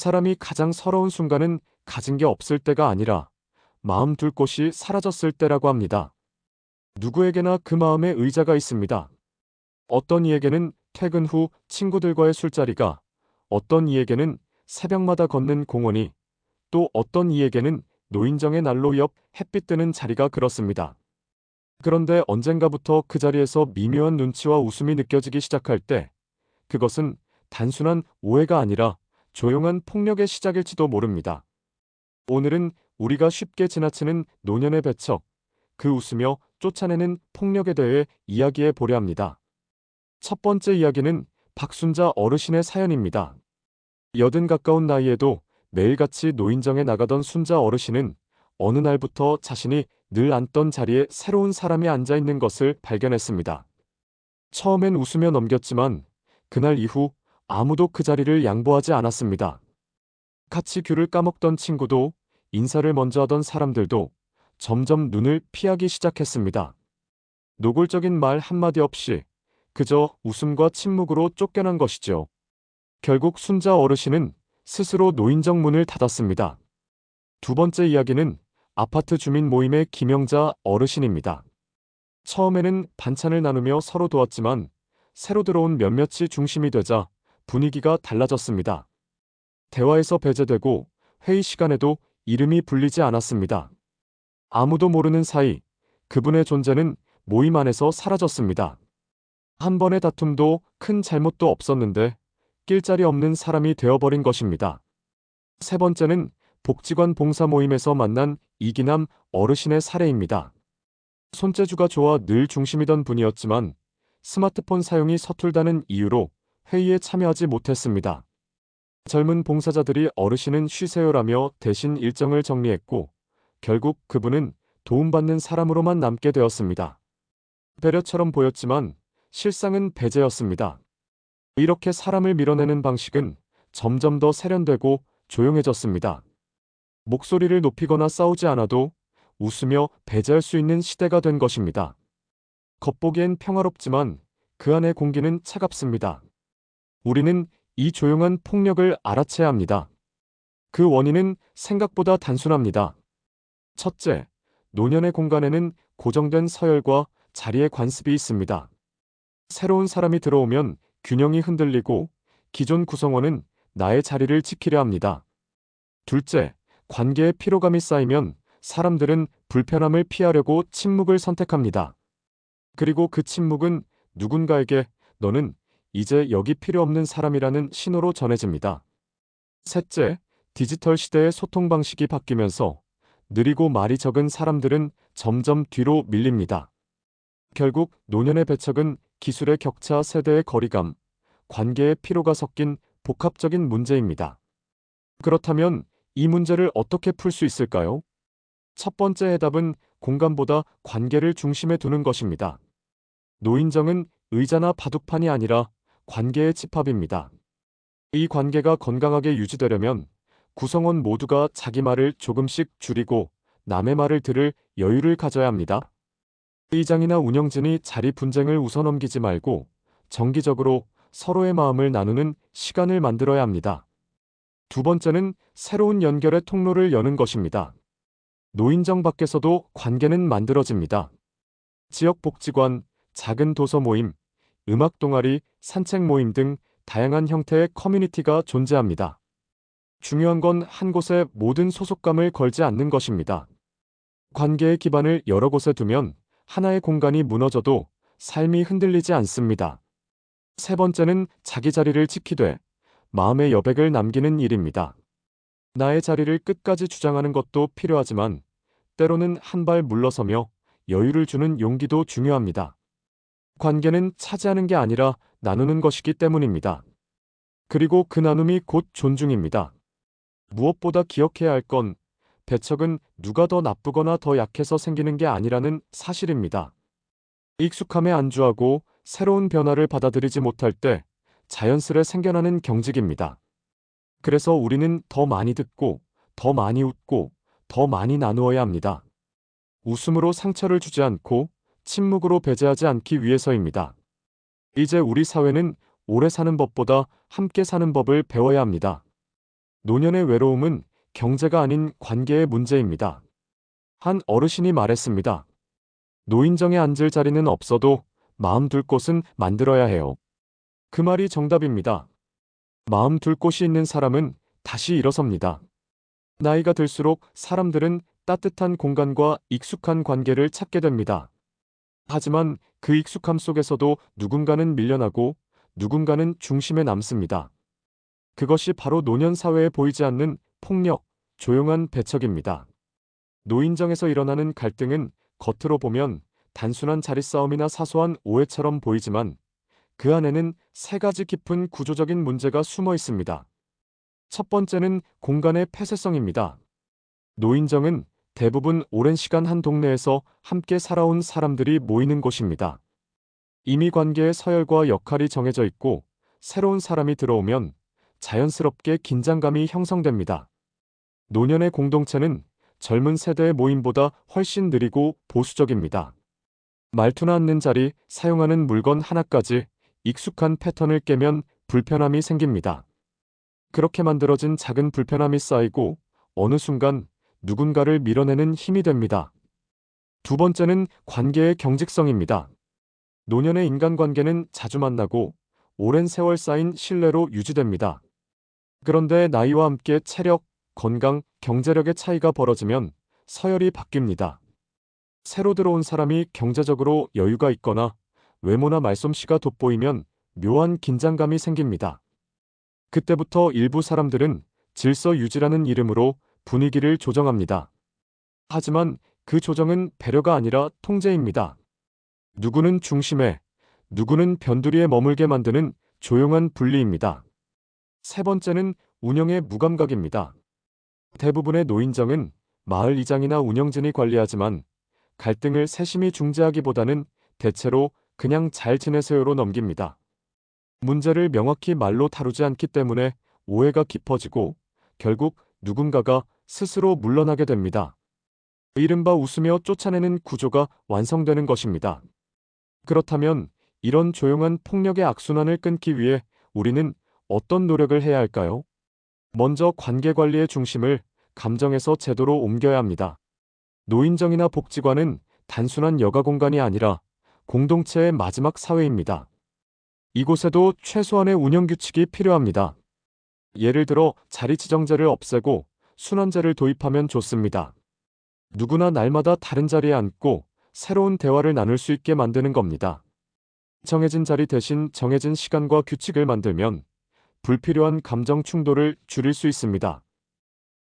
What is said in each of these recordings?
사람이 가장 서러운 순간은 가진 게 없을 때가 아니라 마음 둘 곳이 사라졌을 때라고 합니다. 누구에게나 그 마음에 의자가 있습니다. 어떤 이에게는 퇴근 후 친구들과의 술자리가, 어떤 이에게는 새벽마다 걷는 공원이, 또 어떤 이에게는 노인정의 난로 옆 햇빛 뜨는 자리가 그렇습니다. 그런데 언젠가부터 그 자리에서 미묘한 눈치와 웃음이 느껴지기 시작할 때, 그것은 단순한 오해가 아니라 조용한 폭력의 시작일지도 모릅니다. 오늘은 우리가 쉽게 지나치는 노년의 배척, 그 웃으며 쫓아내는 폭력에 대해 이야기해 보려 합니다. 첫 번째 이야기는 박순자 어르신의 사연입니다. 여든 가까운 나이에도 매일같이 노인정에 나가던 순자 어르신은 어느 날부터 자신이 늘 앉던 자리에 새로운 사람이 앉아 있는 것을 발견했습니다. 처음엔 웃으며 넘겼지만 그날 이후 아무도 그 자리를 양보하지 않았습니다. 같이 귤을 까먹던 친구도 인사를 먼저 하던 사람들도 점점 눈을 피하기 시작했습니다. 노골적인 말 한마디 없이 그저 웃음과 침묵으로 쫓겨난 것이죠. 결국 순자 어르신은 스스로 노인정 문을 닫았습니다. 두 번째 이야기는 아파트 주민 모임의 김영자 어르신입니다. 처음에는 반찬을 나누며 서로 도왔지만 새로 들어온 몇몇이 중심이 되자 분위기가 달라졌습니다. 대화에서 배제되고 회의 시간에도 이름이 불리지 않았습니다. 아무도 모르는 사이 그분의 존재는 모임 안에서 사라졌습니다. 한 번의 다툼도 큰 잘못도 없었는데 낄 자리 없는 사람이 되어버린 것입니다. 세 번째는 복지관 봉사 모임에서 만난 이기남 어르신의 사례입니다. 손재주가 좋아 늘 중심이던 분이었지만 스마트폰 사용이 서툴다는 이유로 회의에 참여하지 못했습니다. 젊은 봉사자들이 어르신은 쉬세요라며 대신 일정을 정리했고 결국 그분은 도움받는 사람으로만 남게 되었습니다. 배려처럼 보였지만 실상은 배제였습니다. 이렇게 사람을 밀어내는 방식은 점점 더 세련되고 조용해졌습니다. 목소리를 높이거나 싸우지 않아도 웃으며 배제할 수 있는 시대가 된 것입니다. 겉보기엔 평화롭지만 그 안의 공기는 차갑습니다. 우리는 이 조용한 폭력을 알아채야 합니다. 그 원인은 생각보다 단순합니다. 첫째, 노년의 공간에는 고정된 서열과 자리의 관습이 있습니다. 새로운 사람이 들어오면 균형이 흔들리고 기존 구성원은 나의 자리를 지키려 합니다. 둘째, 관계의 피로감이 쌓이면 사람들은 불편함을 피하려고 침묵을 선택합니다. 그리고 그 침묵은 누군가에게 너는 이제 여기 필요 없는 사람이라는 신호로 전해집니다. 셋째, 디지털 시대의 소통 방식이 바뀌면서 느리고 말이 적은 사람들은 점점 뒤로 밀립니다. 결국 노년의 배척은 기술의 격차, 세대의 거리감, 관계의 피로가 섞인 복합적인 문제입니다. 그렇다면 이 문제를 어떻게 풀 수 있을까요? 첫 번째 해답은 공간보다 관계를 중심에 두는 것입니다. 노인정은 의자나 바둑판이 아니라 관계의 집합입니다. 이 관계가 건강하게 유지되려면 구성원 모두가 자기 말을 조금씩 줄이고 남의 말을 들을 여유를 가져야 합니다. 의장이나 운영진이 자리 분쟁을 우선 넘기지 말고 정기적으로 서로의 마음을 나누는 시간을 만들어야 합니다. 두 번째는 새로운 연결의 통로를 여는 것입니다. 노인정 밖에서도 관계는 만들어집니다. 지역복지관, 작은 도서 모임, 음악 동아리, 산책 모임 등 다양한 형태의 커뮤니티가 존재합니다. 중요한 건 한 곳에 모든 소속감을 걸지 않는 것입니다. 관계의 기반을 여러 곳에 두면 하나의 공간이 무너져도 삶이 흔들리지 않습니다. 세 번째는 자기 자리를 지키되 마음의 여백을 남기는 일입니다. 나의 자리를 끝까지 주장하는 것도 필요하지만 때로는 한 발 물러서며 여유를 주는 용기도 중요합니다. 관계는 차지하는 게 아니라 나누는 것이기 때문입니다. 그리고 그 나눔이 곧 존중입니다. 무엇보다 기억해야 할 건 배척은 누가 더 나쁘거나 더 약해서 생기는 게 아니라는 사실입니다. 익숙함에 안주하고 새로운 변화를 받아들이지 못할 때 자연스레 생겨나는 경직입니다. 그래서 우리는 더 많이 듣고, 더 많이 웃고, 더 많이 나누어야 합니다. 웃음으로 상처를 주지 않고 침묵으로 배제하지 않기 위해서입니다. 이제 우리 사회는 오래 사는 법보다 함께 사는 법을 배워야 합니다. 노년의 외로움은 경제가 아닌 관계의 문제입니다. 한 어르신이 말했습니다. 노인정에 앉을 자리는 없어도 마음 둘 곳은 만들어야 해요. 그 말이 정답입니다. 마음 둘 곳이 있는 사람은 다시 일어섭니다. 나이가 들수록 사람들은 따뜻한 공간과 익숙한 관계를 찾게 됩니다. 하지만 그 익숙함 속에서도 누군가는 밀려나고 누군가는 중심에 남습니다. 그것이 바로 노년 사회에 보이지 않는 폭력, 조용한 배척입니다. 노인정에서 일어나는 갈등은 겉으로 보면 단순한 자리싸움이나 사소한 오해처럼 보이지만 그 안에는 세 가지 깊은 구조적인 문제가 숨어 있습니다. 첫 번째는 공간의 폐쇄성입니다. 노인정은 대부분 오랜 시간 한 동네에서 함께 살아온 사람들이 모이는 곳입니다. 이미 관계의 서열과 역할이 정해져 있고 새로운 사람이 들어오면 자연스럽게 긴장감이 형성됩니다. 노년의 공동체는 젊은 세대의 모임보다 훨씬 느리고 보수적입니다. 말투나 앉는 자리, 사용하는 물건 하나까지 익숙한 패턴을 깨면 불편함이 생깁니다. 그렇게 만들어진 작은 불편함이 쌓이고 어느 순간 누군가를 밀어내는 힘이 됩니다. 두 번째는 관계의 경직성입니다. 노년의 인간관계는 자주 만나고 오랜 세월 쌓인 신뢰로 유지됩니다. 그런데 나이와 함께 체력, 건강, 경제력의 차이가 벌어지면 서열이 바뀝니다. 새로 들어온 사람이 경제적으로 여유가 있거나 외모나 말솜씨가 돋보이면 묘한 긴장감이 생깁니다. 그때부터 일부 사람들은 질서 유지라는 이름으로 분위기를 조정합니다. 하지만 그 조정은 배려가 아니라 통제입니다. 누구는 중심에, 누구는 변두리에 머물게 만드는 조용한 분리입니다. 세 번째는 운영의 무감각입니다. 대부분의 노인정은 마을 이장이나 운영진이 관리하지만 갈등을 세심히 중재하기보다는 대체로 그냥 잘 지내세요로 넘깁니다. 문제를 명확히 말로 다루지 않기 때문에 오해가 깊어지고 결국 누군가가 스스로 물러나게 됩니다. 이른바 웃으며 쫓아내는 구조가 완성되는 것입니다. 그렇다면 이런 조용한 폭력의 악순환을 끊기 위해 우리는 어떤 노력을 해야 할까요? 먼저 관계 관리의 중심을 감정에서 제도로 옮겨야 합니다. 노인정이나 복지관은 단순한 여가 공간이 아니라 공동체의 마지막 사회입니다. 이곳에도 최소한의 운영 규칙이 필요합니다. 예를 들어 자리 지정제를 없애고 순환제를 도입하면 좋습니다. 누구나 날마다 다른 자리에 앉고 새로운 대화를 나눌 수 있게 만드는 겁니다. 정해진 자리 대신 정해진 시간과 규칙을 만들면 불필요한 감정 충돌을 줄일 수 있습니다.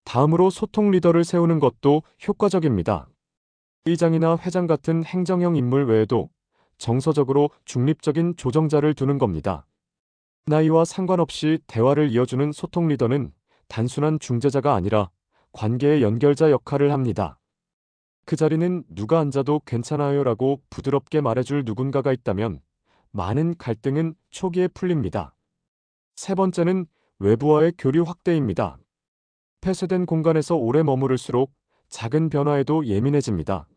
다음으로 소통 리더를 세우는 것도 효과적입니다. 의장이나 회장 같은 행정형 인물 외에도 정서적으로 중립적인 조정자를 두는 겁니다. 나이와 상관없이 대화를 이어주는 소통 리더는 단순한 중재자가 아니라 관계의 연결자 역할을 합니다. 그 자리는 누가 앉아도 괜찮아요라고 부드럽게 말해줄 누군가가 있다면 많은 갈등은 초기에 풀립니다. 세 번째는 외부와의 교류 확대입니다. 폐쇄된 공간에서 오래 머무를수록 작은 변화에도 예민해집니다.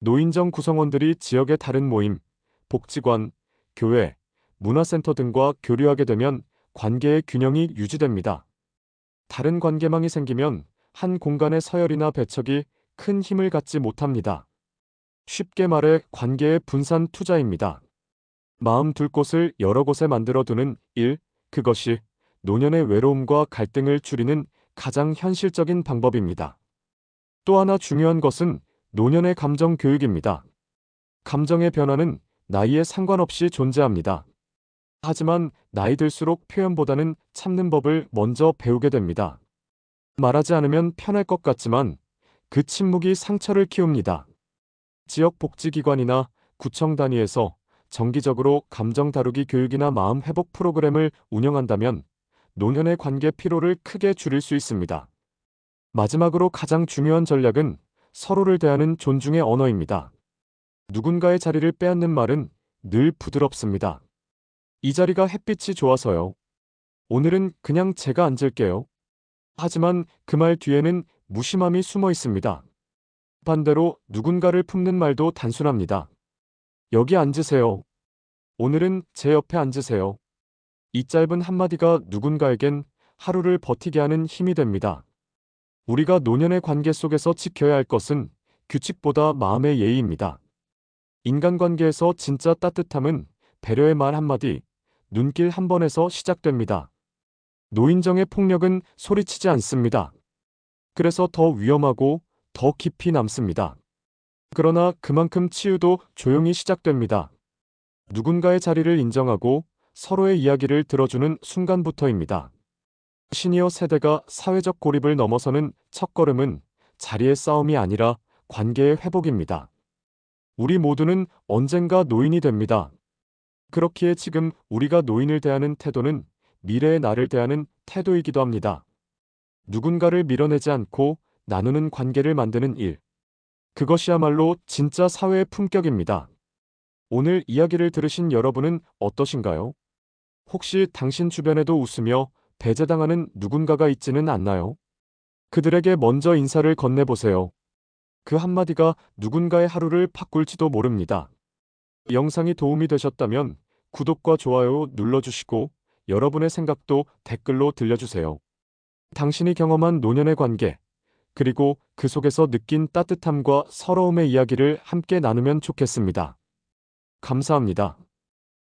노인정 구성원들이 지역의 다른 모임, 복지관, 교회, 문화센터 등과 교류하게 되면 관계의 균형이 유지됩니다. 다른 관계망이 생기면 한 공간의 서열이나 배척이 큰 힘을 갖지 못합니다. 쉽게 말해 관계의 분산 투자입니다. 마음 둘 곳을 여러 곳에 만들어 두는 일, 그것이 노년의 외로움과 갈등을 줄이는 가장 현실적인 방법입니다. 또 하나 중요한 것은 노년의 감정 교육입니다. 감정의 변화는 나이에 상관없이 존재합니다. 하지만 나이 들수록 표현보다는 참는 법을 먼저 배우게 됩니다. 말하지 않으면 편할 것 같지만 그 침묵이 상처를 키웁니다. 지역 복지기관이나 구청 단위에서 정기적으로 감정 다루기 교육이나 마음 회복 프로그램을 운영한다면 노년의 관계 피로를 크게 줄일 수 있습니다. 마지막으로 가장 중요한 전략은 서로를 대하는 존중의 언어입니다. 누군가의 자리를 빼앗는 말은 늘 부드럽습니다. 이 자리가 햇빛이 좋아서요. 오늘은 그냥 제가 앉을게요. 하지만 그 말 뒤에는 무심함이 숨어 있습니다. 반대로 누군가를 품는 말도 단순합니다. 여기 앉으세요. 오늘은 제 옆에 앉으세요. 이 짧은 한마디가 누군가에겐 하루를 버티게 하는 힘이 됩니다. 우리가 노년의 관계 속에서 지켜야 할 것은 규칙보다 마음의 예의입니다. 인간관계에서 진짜 따뜻함은 배려의 말 한마디, 눈길 한 번에서 시작됩니다. 노인정의 폭력은 소리치지 않습니다. 그래서 더 위험하고 더 깊이 남습니다. 그러나 그만큼 치유도 조용히 시작됩니다. 누군가의 자리를 인정하고 서로의 이야기를 들어주는 순간부터입니다. 시니어 세대가 사회적 고립을 넘어서는 첫걸음은 자리의 싸움이 아니라 관계의 회복입니다. 우리 모두는 언젠가 노인이 됩니다. 그렇기에 지금 우리가 노인을 대하는 태도는 미래의 나를 대하는 태도이기도 합니다. 누군가를 밀어내지 않고 나누는 관계를 만드는 일. 그것이야말로 진짜 사회의 품격입니다. 오늘 이야기를 들으신 여러분은 어떠신가요? 혹시 당신 주변에도 웃으며 배제당하는 누군가가 있지는 않나요? 그들에게 먼저 인사를 건네보세요. 그 한마디가 누군가의 하루를 바꿀지도 모릅니다. 영상이 도움이 되셨다면 구독과 좋아요 눌러주시고 여러분의 생각도 댓글로 들려주세요. 당신이 경험한 노년의 관계, 그리고 그 속에서 느낀 따뜻함과 서러움의 이야기를 함께 나누면 좋겠습니다. 감사합니다.